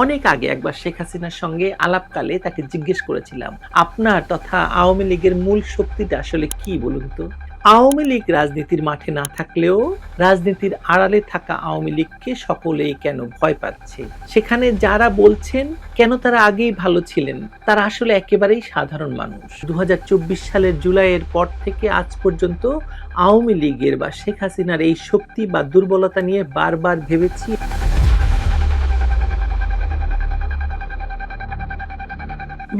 অনেক আগে একবার শেখ হাসিনার সঙ্গে আলাপকালে তাকে জিজ্ঞেস করেছিলাম, আপনার তথা আওয়ামী লীগের মূল শক্তিটা আসলে কি বলুন তো? আওয়ামী লীগ রাজনীতির মাঠে না থাকলেও রাজনীতির আড়ালে থাকা আওয়ামী লীগকে সকলেই কেন ভয় পাচ্ছে? সেখানে যারা বলছেন, কেন তারা আগেই ভালো ছিলেন? তারা আসলে একেবারেই সাধারণ মানুষ। দু হাজার চব্বিশ সালের জুলাইয়ের পর থেকে আজ পর্যন্ত আওয়ামী লীগের বা শেখ হাসিনার এই শক্তি বা দুর্বলতা নিয়ে বারবার ভেবেছি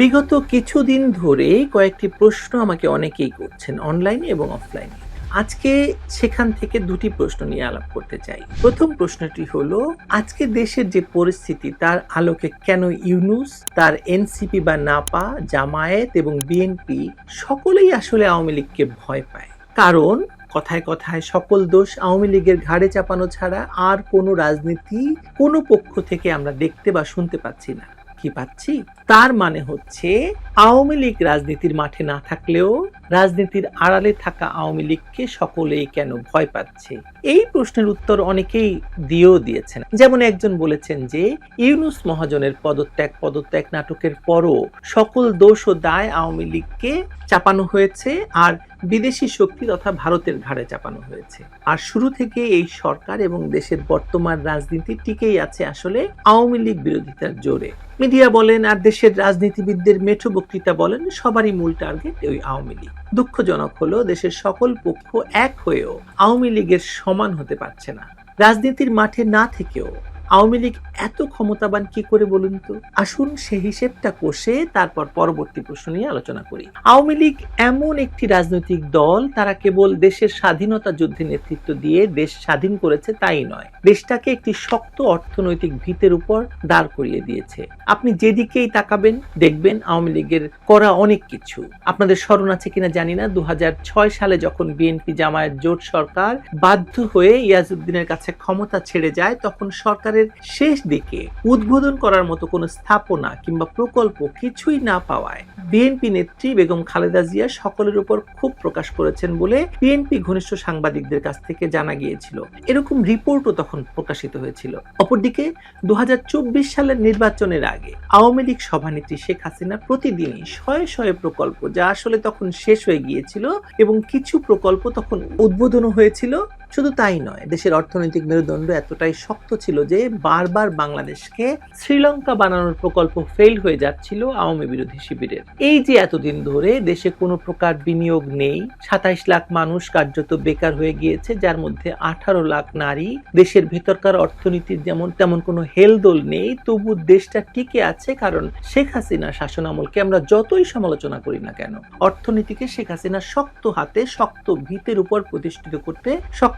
বিগত কিছুদিন ধরে কয়েকটি প্রশ্ন আমাকে অনেকেই করছেন অনলাইনে এবং অফলাইনে আজকে সেখান থেকে দুটি প্রশ্ন নিয়ে আলাপ করতে চাই। প্রথম প্রশ্নটি হলো, আজকে দেশের যে পরিস্থিতি, তার আলোকে কেন ইউনুস, তার এনসিপি বা নাপা, জামায়াত এবং বিএনপি সকলেই আসলে আওয়ামী লীগকে ভয় পায়? কারণ কথায় কথায় সকল দোষ আওয়ামী লীগের ঘাড়ে চাপানো ছাড়া আর কোনো রাজনীতি কোনো পক্ষ থেকে আমরা দেখতে বা শুনতে পাচ্ছি না। কি পাচ্ছি? তার মানে হচ্ছে আওয়ামী লীগ রাজনীতির মাঠে না থাকলেও রাজনীতির আড়ালে থাকা আওয়ামী লীগকে সকলেই কেন ভয় পাচ্ছে? এই প্রশ্নের উত্তর অনেকেই দিয়েও দিয়েছেন। যেমন একজন বলেছেন যে, ইউনুস মহাজনের পদত্যাগ পদত্যাগ নাটকের পরও সকল দোষ ও দায় আওয়ামী লীগকে চাপানো হয়েছে আর বিদেশি শক্তি তথা ভারতের ঘাড়ে চাপানো হয়েছে। আর শুরু থেকে এই সরকার এবং দেশের বর্তমান রাজনীতি টিকেই আছে আসলে আওয়ামী লীগ বিরোধিতার জোরে। মিডিয়া বলেন, আর দেশের রাজনীতিবিদদের মেঠো বক্তৃতা বলেন সবারই মূল টার্গেট ওই আওয়ামী লীগ। দুঃখজনক হলো দেশের সকল পক্ষ এক হয়েও আওয়ামী লীগের সমান হতে পারছে না। রাজনীতির মাঠে না থেকেও আওয়ামী লীগ এত ক্ষমতাবান কি করে বলুন তো? আসুন সে হিসেবটা কষে তারপর পরবর্তী প্রশ্ন নিয়ে আলোচনা করি। আওয়ামী লীগ এমন একটি রাজনৈতিক দল, তারা কেবল দেশের স্বাধীনতা যুদ্ধে নেতৃত্ব দিয়ে দেশ স্বাধীন করেছে তাই নয়। দেশটাকে একটি শক্ত অর্থনৈতিক ভিতের উপর দাঁড় করিয়ে দিয়েছে। আপনি যেদিকেই তাকাবেন, দেখবেন আওয়ামী লীগের করা অনেক কিছু। আপনাদের স্মরণ আছে কিনা জানি না। দু হাজার ছয় সালে যখন বিএনপি জামায়াত জোট সরকার বাধ্য হয়ে ইয়াজউদ্দিনের কাছে ক্ষমতা ছেড়ে যায়, তখন সরকারের শেষ দিকে উদ্বোধন করার মতো কোনো স্থাপনা কিংবা প্রকল্প কিছুই না পাওয়ায় বিএনপি নেত্রী বেগম খালেদা জিয়া সকলের উপর ক্ষোভ প্রকাশ করেছেন বলে বিএনপি ঘনিষ্ঠ সাংবাদিকদের কাছ থেকে জানা গিয়েছিল। এরকম রিপোর্টও তখন প্রকাশিত হয়েছিল। অপরদিকে দু হাজার চব্বিশ সালের নির্বাচনের আগে আওয়ামী লীগ সভানেত্রী শেখ হাসিনা প্রতিদিনই শয়ে শয়ে প্রকল্প, যা আসলে তখন শেষ হয়ে গিয়েছিল এবং কিছু প্রকল্প তখন উদ্বোধনও হয়েছিল। শুধু তাই নয়, দেশের অর্থনৈতিক মেরুদণ্ড এতটাই শক্ত ছিল যে বারবার বাংলাদেশকে শ্রীলঙ্কা বানানোর প্রকল্প ফেল হয়ে যাচ্ছিল আওয়ামী বিরোধী শিবিরের। এই যে এতদিন ধরে দেশে কোনো প্রকার বিনিয়োগ নেই, সাতাইশ লাখ মানুষ কার্যত বেকার হয়ে গিয়েছে, যার মধ্যে আঠারো লাখ নারী, দেশের ভেতরকার অর্থনীতির যেমন তেমন কোনো হেলদোল নেই, তবু দেশটা টিকে আছে কারণ শেখ হাসিনা শাসন আমলকে আমরা যতই সমালোচনা করি না কেন, অর্থনীতিকে শেখ হাসিনা শক্ত হাতে, শক্ত ভিতের উপর প্রতিষ্ঠিত করতে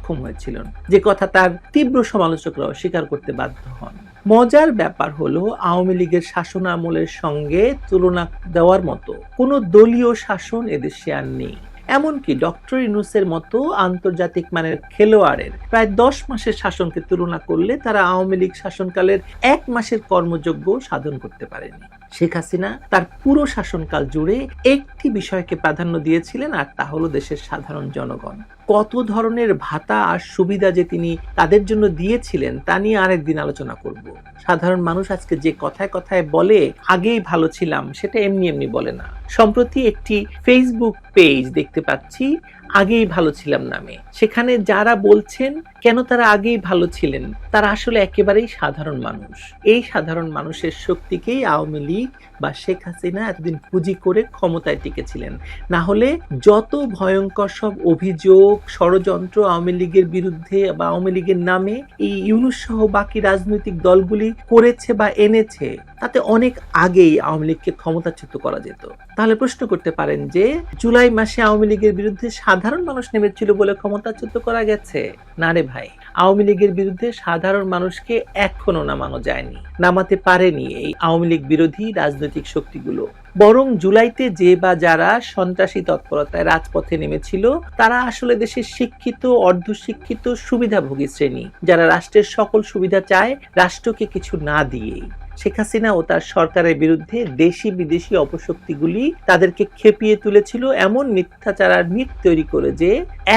সক্ষম হয়েছিলেন। যে কথা তার তীব্র সমালোচকরাও স্বীকার করতে বাধ্য হন। মজার ব্যাপার হলো, আওয়ামী লীগের শাসন আমলের সঙ্গে তুলনা দেওয়ার মতো কোনো দলীয় শাসন এদেশে আর নেই। এমনকি ডক্টর ইনুসের মতো আন্তর্জাতিক মানের খেলোয়াড়ের প্রায় দশ মাসের শাসনকে তুলনা করলে তারা আওয়ামী লীগ শাসনকালের এক মাসের কর্মযোগ্য সাধন করতে পারেনি। শেখ হাসিনা তার পুরো শাসনকাল জুড়ে একটি বিষয়কে প্রাধান্য দিয়েছিলেন, আর তা হলো দেশের সাধারণ জনগণ। কত ধরনের ভাতা আর সুবিধা যে তিনি তাদের জন্য দিয়েছিলেন, তা নিয়ে আরেকদিন আলোচনা করব। সাধারণ মানুষ আজকে যে কথায় কথায় বলে, আগেই ভালো ছিলাম, সেটা এমনি এমনি বলে না। সম্প্রতি একটি ফেসবুক পেজ দেখতে পাচ্ছি, আগেই ভালো ছিলাম নামে। সেখানে যারা বলছেন, কেন তারা আগেই ভালো ছিলেন? তারা আসলে একেবারেই সাধারণ মানুষ। এই সাধারণ মানুষের শক্তিকেই আওয়ামী লীগ বা শেখ হাসিনা এতদিন পুঁজি করে ক্ষমতায় টিকেছিলেন। না হলে যত ভয়ঙ্কর সব অভিযোগ, ষড়যন্ত্র আওয়ামী লীগের বিরুদ্ধে বা আওয়ামী লীগের নামে এই ইউনুস সহ বাকি রাজনৈতিক দলগুলি করেছে বা এনেছে, তাতে অনেক আগেই আওয়ামী লীগকে ক্ষমতাচ্যুত করা যেত। তাহলে প্রশ্ন করতে পারেন যে, জুলাই মাসে আওয়ামী লীগের বিরুদ্ধে সাধারণ মানুষ নেমেছিল বলে ক্ষমতাচ্যুত করা গেছে? না রে ভাই, আওয়ামী লীগের বিরুদ্ধে সাধারণ মানুষকে এখনও নামানো যায়নি। নামাতে পারেনি এই আওয়ামী লীগ বিরোধী রাজনৈতিক শক্তিগুলো। বরং জুলাইতে যে বা যারা সন্ত্রাসী তৎপরতায় রাজপথে নেমেছিল, তারা আসলে দেশের শিক্ষিত, অর্ধশিক্ষিত, সুবিধাভোগী শ্রেণি, যারা রাষ্ট্রের সকল সুবিধা চায়, রাষ্ট্রকে কিছু না দিয়েই। শেখ হাসিনা ও তার সরকারের বিরুদ্ধে দেশি বিদেশি অপশক্তিগুলি তাদেরকে খেপিয়ে তুলেছিল এমন মিথ্যাচারার মিথ তৈরি করে যে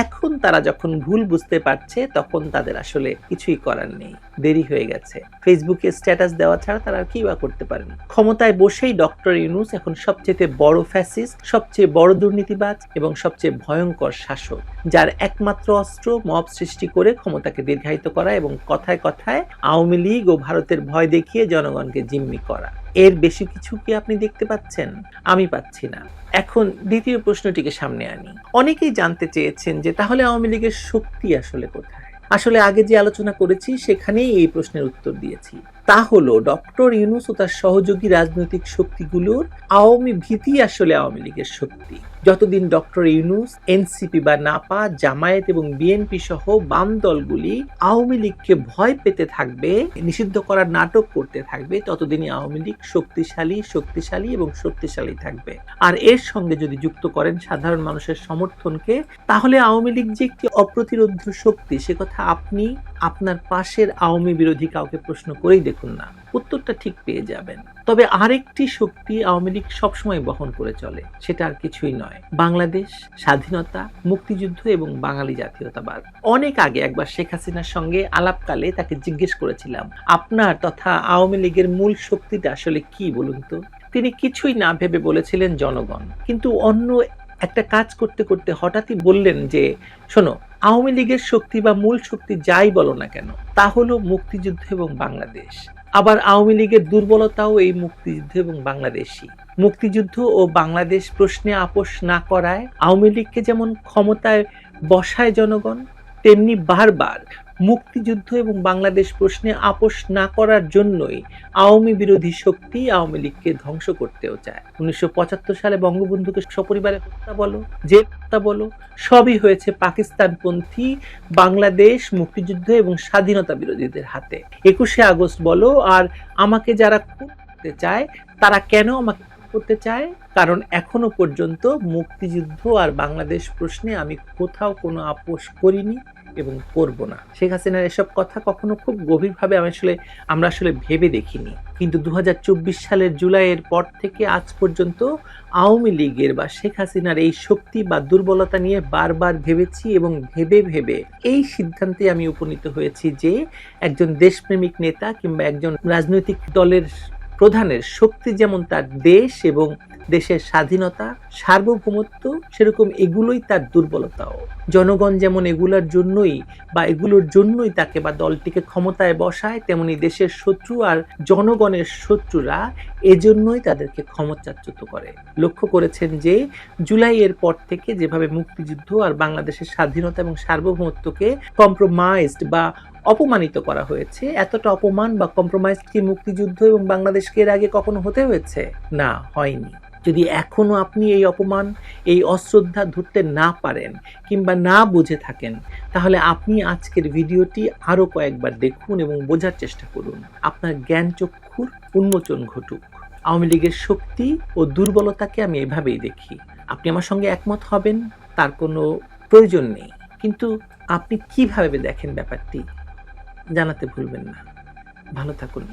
এখন তারা যখন ভুল বুঝতে পারছে, তখন তাদের আসলে কিছুই করার নেই। দেরি হয়ে গেছে। ফেসবুকে স্ট্যাটাস দেওয়া ছাড়া তারা আর কি বা করতে পারেন? ক্ষমতায় বসেই ডক্টর ইউনুস এখন সবচেয়ে বড় ফ্যাসিস্ট, সবচেয়ে বড় দুর্নীতিবাজ এবং সবচেয়ে ভয়ঙ্কর শাসক, যার একমাত্র অস্ত্র মব সৃষ্টি করে ক্ষমতাকে দীর্ঘায়িত করা এবং কথায় কথায় আওয়ামী লীগ ও ভারতের ভয় দেখিয়ে জনগণকে জিম্মি করা। এর বেশি কিছু কি আপনি দেখতে পাচ্ছেন? আমি পাচ্ছি না। এখন দ্বিতীয় প্রশ্নটিকে সামনে আনি। অনেকেই জানতে চেয়েছেন যে তাহলে আওয়ামী লীগের শক্তি আসলে কোথায়? আসলে আগে যে আলোচনা করেছি, সেখানেই এই প্রশ্নের উত্তর দিয়েছি। তা হলো, ডক্টর ইউনুস ও তার সহযোগী রাজনৈতিক শক্তিগুলোর আওয়ামী ভীতি আসলে আওয়ামী লীগের শক্তি। যতদিন ডক্টর ইউনুস, এনসিপি বা নাপা, জামায়াত এবং বিএনপি সহ বাম দলগুলি আওয়ামী লীগকে ভয় পেতে থাকবে, নিষিদ্ধ করার নাটক করতে থাকবে, ততদিনই আওয়ামী লীগ শক্তিশালী শক্তিশালী এবং শক্তিশালী থাকবে। আর এর সঙ্গে যদি যুক্ত করেন সাধারণ মানুষের সমর্থনকে, তাহলে আওয়ামী লীগ যে একটি অপ্রতিরোধ শক্তি, সে কথা আপনি আপনার পাশের আওয়ামী বিরোধী কাউকে প্রশ্ন করেই দেখুন না। উত্তরটা ঠিক পেয়ে যাবেন। তবে আরেকটি শক্তি আওয়ামী লীগ সবসময় বহন করে চলে, সেটা আর কিছুই নয়। বাংলাদেশ, স্বাধীনতা, মুক্তিযুদ্ধ এবং বাঙালি জাতীয়তাবাদ। অনেক আগে একবার শেখ হাসিনার সঙ্গে আলাপকালে তাকে জিজ্ঞেস করেছিলাম, আপনার তথা আওয়ামী লীগের মূল শক্তিটা আসলে কি বলুন তো? তিনি কিছুই না ভেবে বলেছিলেন, জনগণ। কিন্তু অন্য একটা কাজ করতে করতে হঠাৎই বললেন যে, শোনো, আওয়ামী লীগের শক্তি বা মূল শক্তি যাই বলো না কেন, তা হলো মুক্তিযুদ্ধ এবং বাংলাদেশ। আবার আওয়ামী লীগের দুর্বলতাও এই মুক্তিযুদ্ধ এবং বাংলাদেশি মুক্তিযুদ্ধ ও বাংলাদেশ প্রশ্নে আপোষ না করায় আওয়ামী লীগকে যেমন ক্ষমতায় বসায় জনগণ, তেমনি বারবার মুক্তিযুদ্ধ এবং বাংলাদেশ প্রশ্নে আপোষ না করার জন্যই আওয়ামী বিরোধী শক্তি আওয়ামী লীগকে ধ্বংস করতেও চায়। উনিশশো পঁচাত্তর সালে বঙ্গবন্ধুকে সপরিবারে হত্যা বলো যে হত্যা বলো, সবই হয়েছে পাকিস্তানপন্থী বাংলাদেশ মুক্তিযুদ্ধ এবং স্বাধীনতা বিরোধীদের হাতে। একুশে আগস্ট বলো, আর আমাকে যারা করতে চায়, তারা কেন আমাকে করতে চায়? কারণ এখনও পর্যন্ত মুক্তিযুদ্ধ আর বাংলাদেশ প্রশ্নে আমি কোথাও কোনো আপোষ করিনি। এবং করব না। শেখ হাসিনার এসব কথা কখনো খুব গভীরভাবে আমি আসলে, আমরা আসলে ভেবে দেখিনি। কিন্তু দু হাজার চব্বিশ সালের জুলাইয়ের পর থেকে আজ পর্যন্ত আওয়ামী লীগের বা শেখ হাসিনার এই শক্তি বা দুর্বলতা নিয়ে বারবার ভেবেছি এবং ভেবে ভেবে এই সিদ্ধান্তে আমি উপনীত হয়েছি যে একজন দেশপ্রেমিক নেতা কিংবা একজন রাজনৈতিক দলের প্রধানের শক্তি যেমন তার দেশ এবং দেশের স্বাধীনতা, সার্বভৌমত্ব, সেরকম এগুলোই তার দুর্বলতাও। জনগণ যেমন এগুলোর জন্যই বা এগুলোর জন্যই তাকে বা দলটিকে ক্ষমতায় বসায়, তেমনি দেশের শত্রু আর জনগণের শত্রুরা এজন্যই তাদেরকে ক্ষমতাচ্যুত করে। লক্ষ্য করেছেন যে, জুলাইয়ের পর থেকে যেভাবে মুক্তিযুদ্ধ আর বাংলাদেশের স্বাধীনতা এবং সার্বভৌমত্বকে কম্প্রোমাইজড বা অপমানিত করা হয়েছে, এতটা অপমান বা কম্প্রোমাইজ কি মুক্তিযুদ্ধ এবং বাংলাদেশকে এর আগে কখনো হতে হয়েছে? না, হয়নি। যদি এখনও আপনি এই অপমান, এই অশ্রদ্ধা ধরতে না পারেন কিংবা না বুঝে থাকেন, তাহলে আপনি আজকের ভিডিওটি আরও কয়েকবার দেখুন এবং বোঝার চেষ্টা করুন। আপনার জ্ঞান চক্ষুর উন্মোচন ঘটুক। আওয়ামী লীগের শক্তি ও দুর্বলতাকে আমি এভাবেই দেখি। আপনি আমার সঙ্গে একমত হবেন, তার কোনো প্রয়োজন নেই। কিন্তু আপনি কীভাবে দেখেন ব্যাপারটি, জানাতে ভুলবেন না। ভালো থাকুন।